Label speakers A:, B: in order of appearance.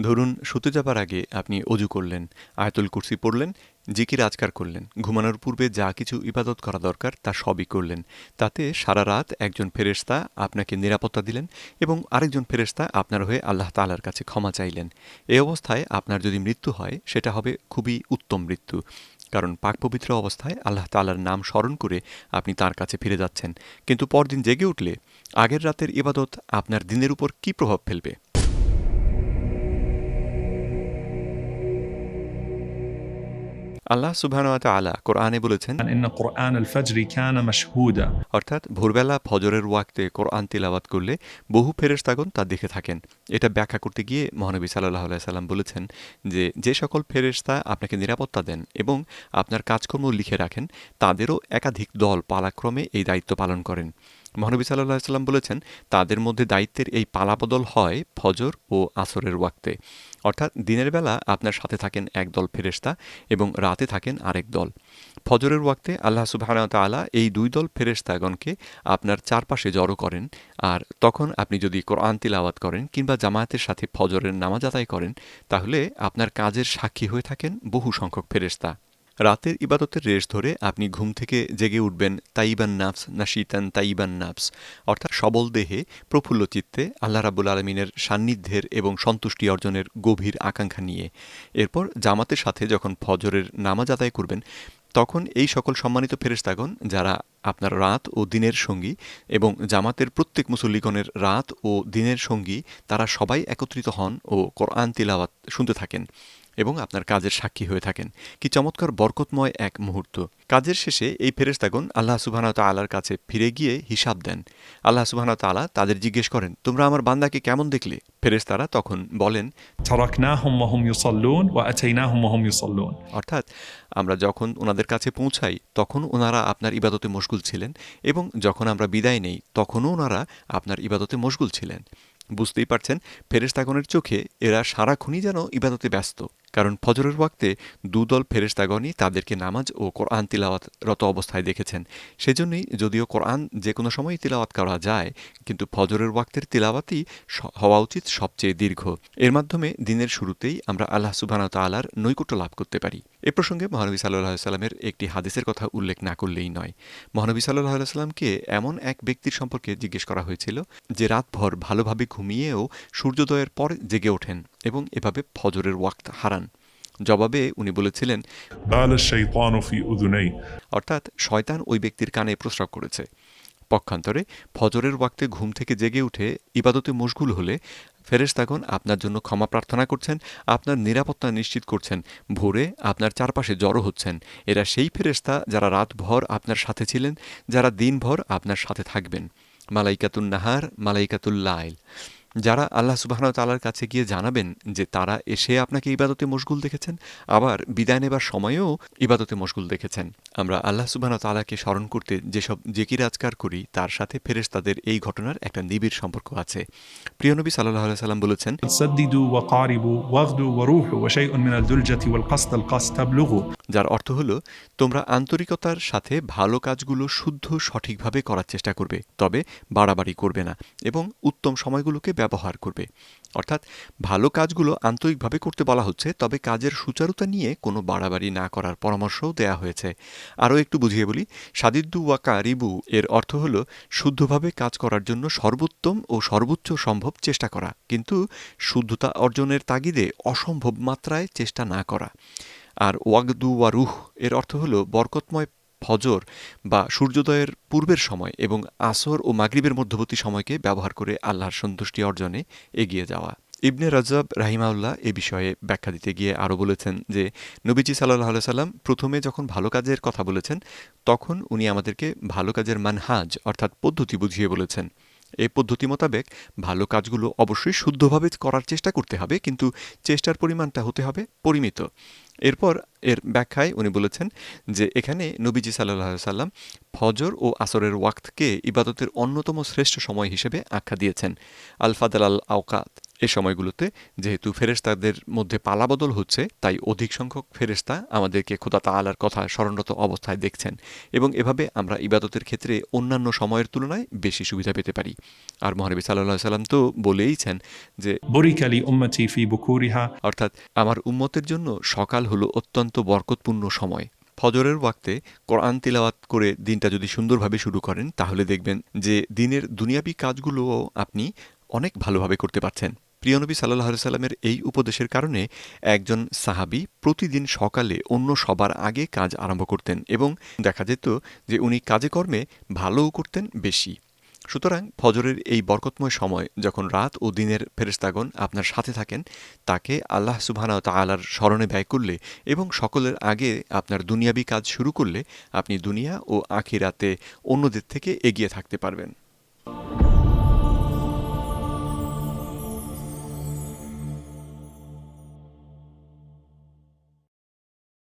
A: ধরুন, শুতে যাবার আগে আপনি অজু করলেন, আয়াতুল কুরসি পড়লেন, জিকির আজকার করলেন, ঘুমানোর পূর্বে যা কিছু ইবাদত করা দরকার তা সবই করলেন। তাতে সারা রাত একজন ফেরেশতা আপনাকে নিরাপত্তা দিলেন এবং আরেকজন ফেরেশতা আপনার হয়ে আল্লাহ তালার কাছে ক্ষমা চাইলেন। এ অবস্থায় আপনার যদি মৃত্যু হয়, সেটা হবে খুবই উত্তম মৃত্যু। কারণ পাক পবিত্র অবস্থায় আল্লাহ তালার নাম স্মরণ করে আপনি তার কাছে ফিরে যাচ্ছেন। কিন্তু পরদিন জেগে উঠলে আগের রাতের ইবাদত আপনার দিনের উপর কী প্রভাব ফেলবে? আল্লাহ সুবহানাহু কোরআনে বলেছেন
B: ইন্না কোরআন আল ফাজরি কানা মাশহুদা।
A: অর্থাৎ ভোরবেলা ফজরের ওয়াক্তে কোরআন তিলাওয়াত করলে বহু ফেরেশতাগণ তা দেখে থাকেন। এটা ব্যাখ্যা করতে গিয়ে মহানবী সাল্লাল্লাহু আলাইহি সাল্লাম বলেছেন যে যে সকল ফেরেশতা আপনাকে নিরাপত্তা দেন এবং আপনার কাজকর্ম লিখে রাখেন তাদেরও একাধিক দল পালাক্রমে এই দায়িত্ব পালন করেন। মহানবী সাল্লাহ সাল্লাম বলেছেন, তাদের মধ্যে দায়িত্বের এই পালাবদল হয় ফজর ও আসরের ওয়াক্তে। অর্থাৎ দিনের বেলা আপনার সাথে থাকেন একদল ফেরেশতা এবং রাতে থাকেন আরেক দল। ফজরের ওয়াক্তে আল্লাহ সুবাহন তালা এই দুই দল ফেরেশতাগণকে আপনার চারপাশে জড়ো করেন আর তখন আপনি যদি কোরআন তিলাওয়াত করেন কিংবা জামায়াতের সাথে ফজরের নামাজ আদায় করেন, তাহলে আপনার কাজের সাক্ষী হয়ে থাকেন বহু সংখ্যক ফেরেশতা। রাতের ইবাদতের রেশ ধরে আপনি ঘুম থেকে জেগে উঠবেন, তাইবান নাফস, নাশিতান তাইবান নাফস, অর্থাৎ সবল দেহে, প্রফুল্ল চিত্তে আল্লাহ রাবুল আলমিনের সান্নিধ্যের এবং সন্তুষ্টি অর্জনের গভীর আকাঙ্ক্ষা নিয়ে। এরপর জামাতের সাথে যখন ফজরের নামাজ আদায় করবেন, তখন এই সকল সম্মানিত ফেরেস্তাগণ যারা আপনার রাত ও দিনের সঙ্গী এবং জামাতের প্রত্যেক মুসল্লিগণের রাত ও দিনের সঙ্গী, তারা সবাই একত্রিত হন ও কোরআন তিলাওয়াত শুনতে থাকেন। এবং আপনার কাজের সাক্ষী হয়ে থাকেন। কি চমৎকার বরকতময় এক মুহূর্ত। কাজের শেষে এই ফেরেস্তাগণ আল্লাহ সুবাহানত আলার কাছে ফিরে গিয়ে হিসাব দেন। আল্লাহ সুবাহানত আলা তাদের জিজ্ঞেস করেন তোমরা আমার বান্দাকে কেমন দেখলে? ফেরেস্তারা তখন বলেন অর্থাৎ আমরা যখন ওনাদের কাছে পৌঁছাই তখন ওনারা আপনার ইবাদতে মশগুল ছিলেন এবং যখন আমরা বিদায় নেই তখনও ওনারা আপনার ইবাদতে মশগুল ছিলেন। বুঝতেই পারছেন ফেরেস্তাগণের চোখে এরা সারাক্ষণই যেন ইবাদতে ব্যস্ত। কারণ ফজরের ওয়াক্তে দুদল ফেরেস্তাগণই তাদেরকে নামাজ ও কোরআন তিলাওয়াতরত অবস্থায় দেখেছেন। সেজন্যই যদিও কোরআন যে কোনো সময় তিলাওয়াত করা যায়, কিন্তু ফজরের ওয়াক্তের তিলাওয়াতই হওয়া উচিত সবচেয়ে দীর্ঘ। এর মাধ্যমে দিনের শুরুতেই আমরা আল্লাহ সুবাহ তালার নৈকট্য লাভ করতে পারি। এ প্রসঙ্গে মহানবী সাল্লাহ সাল্লামের একটি হাদিসের কথা উল্লেখ না করলেই নয়। মহানবী সাল্লাহ সাল্লামকে এমন এক ব্যক্তির সম্পর্কে জিজ্ঞেস করা হয়েছিল যে রাতভর ভালোভাবে ঘুমিয়েও সূর্যোদয়ের পর জেগে ওঠেন। এবং এভাবে ফজরের ওয়াক্ত হারান। জবাবে উনি বলেছিলেন অর্থাৎ শয়তান ওই ব্যক্তির কানে প্রস্রাব করেছে। পক্ষান্তরে ফজরের ওয়াক্তে ঘুম থেকে জেগে উঠে ইবাদতে মশগুল হলে ফেরেশতাগণ আপনার জন্য ক্ষমা প্রার্থনা করছেন আপনার নিরাপত্তা নিশ্চিত করছেন ভোরে আপনার চারপাশে জড়ো হচ্ছেন। এরা সেই ফেরেশতা যারা রাতভর আপনার সাথে ছিলেন যারা দিনভর আপনার সাথে থাকবেন। মালাইকাতুল নাহার মালাইকাতুল লাইল। যারা আল্লাহ সুবাহন তালার কাছে গিয়ে জানাবেন যে তারা এসে আপনাকে ইবাদতে মশগুল দেখেছেন, আবার বিদায় নেবার সময়েও ইবাদতে মশগুল দেখেছেন। আমরা আল্লাহ সুবাহন তালাকে স্মরণ করতে যেসব জেকির আজকার করি, তার সাথে ফেরেস তাদের এই ঘটনার একটা নিবিড় সম্পর্ক আছে। প্রিয়নবী সাল্লাহ সাল্লাম বলেছেন,
B: সদ্দিদু ওয়া কারিবু
A: যার অর্থ হলো, তোমরা আন্তরিকতার সাথে ভালো কাজগুলো শুদ্ধ, সঠিকভাবে করার চেষ্টা করবে, তবে বাড়াবাড়ি করবে না এবং উত্তম সময়গুলোকে ব্যবহার করবে। অর্থাৎ, ভালো কাজগুলো আন্তরিকভাবে করতে বলা হচ্ছে, তবে কাজের সুচারুতা নিয়ে কোনো বাড়াবাড়ি না করার পরামর্শও দেয়া হয়েছে। আরও একটু বুঝিয়ে বলি, সাদিদ্দু ওয়া কারিবু এর অর্থ হলো, শুদ্ধভাবে কাজ করার জন্য সর্বোত্তম ও সর্বোচ্চ সম্ভব চেষ্টা করা, কিন্তু শুদ্ধতা অর্জনের তাগিদে অসম্ভব মাত্রায় চেষ্টা না করা। আর ওয়াগদু ওয়া রুহ এর অর্থ হলো বরকতময় ফজর বা সূর্যোদয়ের পূর্বের সময় এবং আসর ও মাগরিবের মধ্যবর্তী সময়কে ব্যবহার করে আল্লাহর সন্তুষ্টি অর্জনে এগিয়ে যাওয়া। ইবনে রাজাব রাহিমাউল্লাহ এ বিষয়ে ব্যাখ্যা দিতে গিয়ে আরও বলেছেন যে, নবীজি সাল্লাহ সাল্লাম প্রথমে যখন ভালো কাজের কথা বলেছেন, তখন উনি আমাদেরকে ভালো কাজের মানহাজ অর্থাৎ পদ্ধতি বুঝিয়ে বলেছেন। এই পদ্ধতি মোতাবেক ভালো কাজগুলো অবশ্যই শুদ্ধভাবে করার চেষ্টা করতে হবে, কিন্তু চেষ্টার পরিমাণটা হতে হবে পরিমিত। এরপর এর ব্যাখ্যায় উনি বলেছেন যে এখানে নবীজি সাল্লাহ সাল্লাম ফজর ও আসরের ওয়াক্তকে ইবাদতের অন্যতম শ্রেষ্ঠ সময় হিসেবে আখ্যা দিয়েছেন। আলফাদাল আল আওকাত এ সময়গুলোতে যেহেতু ফেরেস্তাদের মধ্যে পালাবদল হচ্ছে তাই অধিক সংখ্যক ফেরেস্তা আমাদেরকে খোদা তালার কথা স্মরণরত অবস্থায় দেখছেন এবং এভাবে আমরা ইবাদতের ক্ষেত্রে অন্যান্য সময়ের তুলনায় বেশি সুবিধা পেতে পারি। আর মহানবী সাল্লাহ সাল্লাম তো বলেইছেন যে
B: বরিকালি উম্মাচি ফি বুকুরিহা।
A: অর্থাৎ আমার উম্মতের জন্য সকাল হলো অত্যন্ত বরকতপূর্ণ সময়। ফজরের ওয়াক্তে কোরআন তিলাওয়াত করে দিনটা যদি সুন্দরভাবে শুরু করেন তাহলে দেখবেন যে দিনের দুনিয়াবি কাজগুলোও আপনি অনেক ভালোভাবে করতে পারছেন। প্রিয়নবী সাল্লাহ সাল্লামের এই উপদেশের কারণে একজন সাহাবি প্রতিদিন সকালে অন্য সবার আগে কাজ আরম্ভ করতেন এবং দেখা যেত যে উনি কাজে কর্মে ভালোও করতেন বেশি। সুতরাং ফজরের এই বরকতময় সময় যখন রাত ও দিনের ফেরেস্তাগণ আপনার সাথে থাকেন, তাকে আল্লাহ সুবহানাহু ওয়া তাআলার স্মরণে ব্যয় করলে এবং সকলের আগে আপনার দুনিয়াবি কাজ শুরু করলে আপনি দুনিয়া ও আখিরাতে অন্যদের থেকে এগিয়ে থাকতে পারবেন।